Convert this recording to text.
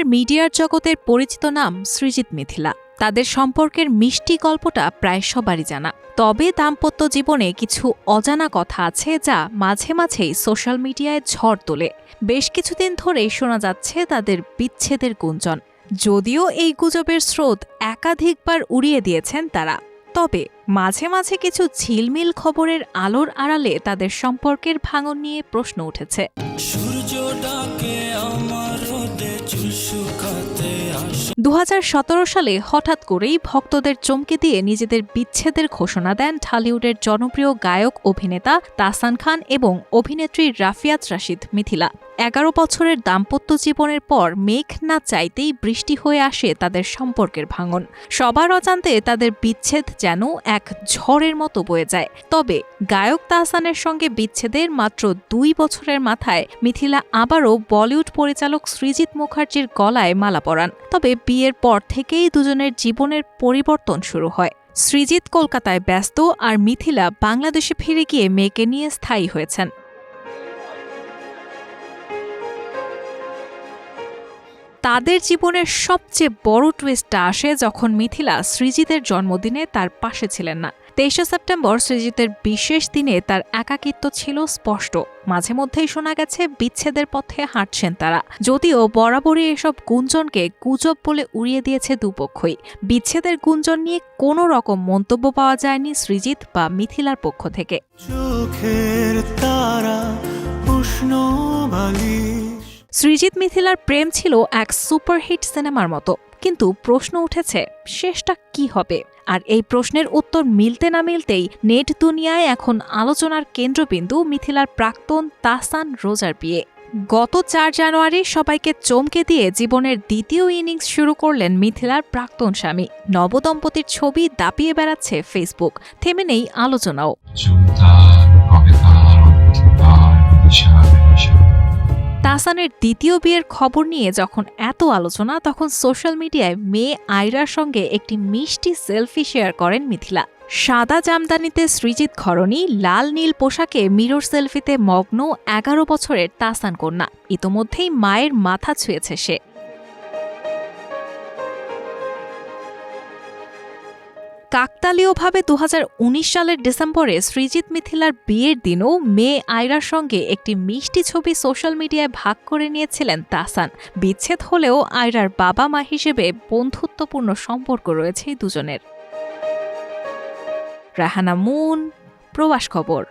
এখনকার মিডিয়ার জগতের পরিচিত নাম সৃজিত মিথিলা। তাদের সম্পর্কের মিষ্টি গল্পটা প্রায় সবারই জানা। তবে দাম্পত্য জীবনে কিছু অজানা কথা আছে যা মাঝে মাঝেই সোশ্যাল মিডিয়ায় ঝড় তোলে। বেশ কিছুদিন ধরেই শোনা যাচ্ছে তাদের বিচ্ছেদের গুঞ্জন। যদিও এই গুজবের স্রোত একাধিকবার উড়িয়ে দিয়েছেন তারা, তবে মাঝে মাঝে কিছু ঝিলমিল খবরের আলোর আড়ালে তাদের সম্পর্কের ভাঙন নিয়ে প্রশ্ন উঠেছে। সূর্য ডাকে দু হাজার সতেরো সালে হঠাৎ করেই ভক্তদের চমকে দিয়ে নিজেদের বিচ্ছেদের ঘোষণা দেন ঢালিউডের জনপ্রিয় গায়ক, অভিনেতা তাসান খান এবং অভিনেত্রী রাফিয়াত রাশিদ মিথিলা। এগারো বছরের দাম্পত্য জীবনের পর মেঘ না চাইতেই বৃষ্টি হয়ে আসে তাদের সম্পর্কের ভাঙন। সবার অজান্তে তাদের বিচ্ছেদ যেন এক ঝড়ের মতো বয়ে যায়। তবে গায়ক তাহসানের সঙ্গে বিচ্ছেদের মাত্র দুই বছরের মাথায় মিথিলা আবারও বলিউড পরিচালক সৃজিত মুখার্জির গলায় মালা পরান। তবে বিয়ের পর থেকেই দুজনের জীবনের পরিবর্তন শুরু হয়। সৃজিত কলকাতায় ব্যস্ত আর মিথিলা বাংলাদেশে ফিরে গিয়ে মেয়েকে নিয়ে স্থায়ী হয়েছেন। তাদের জীবনের সবচেয়ে বড় টুইস্টটা আসে যখন মিথিলা সৃজিতের জন্মদিনে তার পাশে ছিলেন না। তেইশে সেপ্টেম্বর সৃজিতের বিশেষ দিনে তার একাকিত্ব ছিল স্পষ্ট। মাঝে মধ্যেই শোনা গেছে বিচ্ছেদের পথে হাঁটছেন তারা। যদিও বরাবরই এসব গুঞ্জনকে গুজব বলে উড়িয়ে দিয়েছে দুপক্ষই। বিচ্ছেদের গুঞ্জন নিয়ে কোনো রকম মন্তব্য পাওয়া যায়নি সৃজিত বা মিথিলার পক্ষ থেকে। চোখের তারা উষ্ণ সৃজিত মিথিলার প্রেম ছিল এক সুপারহিট সিনেমার মতো। কিন্তু প্রশ্ন উঠেছে, শেষটা কি হবে? আর এই প্রশ্নের উত্তর মিলতে না মিলতেই নেট দুনিয়ায় এখন আলোচনার কেন্দ্রবিন্দু মিথিলার প্রাক্তন তাসান রোজার বিয়ে। গত চার জানুয়ারি সবাইকে চমকে দিয়ে জীবনের দ্বিতীয় ইনিংস শুরু করলেন মিথিলার প্রাক্তন স্বামী। নবদম্পতির ছবি দাপিয়ে বেড়াচ্ছে ফেসবুক। থেমে নেই আলোচনাও। তাহসানের দ্বিতীয় বিয়ের খবর নিয়ে যখন এত আলোচনা, তখন সোশ্যাল মিডিয়ায় মেয়ে আয়রার সঙ্গে একটি মিষ্টি সেলফি শেয়ার করেন মিথিলা। সাদা জামদানিতে সৃজিত খরণী লাল নীল পোশাকে মিরর সেলফিতে মগ্ন এগারো বছরের তাসান কন্যা। ইতোমধ্যেই মায়ের মাথা ছুঁয়েছে সে। কাকতালীয়ভাবে দু হাজার উনিশ সালের ডিসেম্বরে সৃজিত মিথিলার বিয়ের দিনও মেয়ে আয়রার সঙ্গে একটি মিষ্টি ছবি সোশ্যাল মিডিয়ায় ভাগ করে নিয়েছিলেন তাসান বিচ্ছেদ হলেও আয়রার বাবা মা হিসেবে বন্ধুত্বপূর্ণ সম্পর্ক রয়েছে দুজনের। রাহানা মুন, প্রবাস খবর।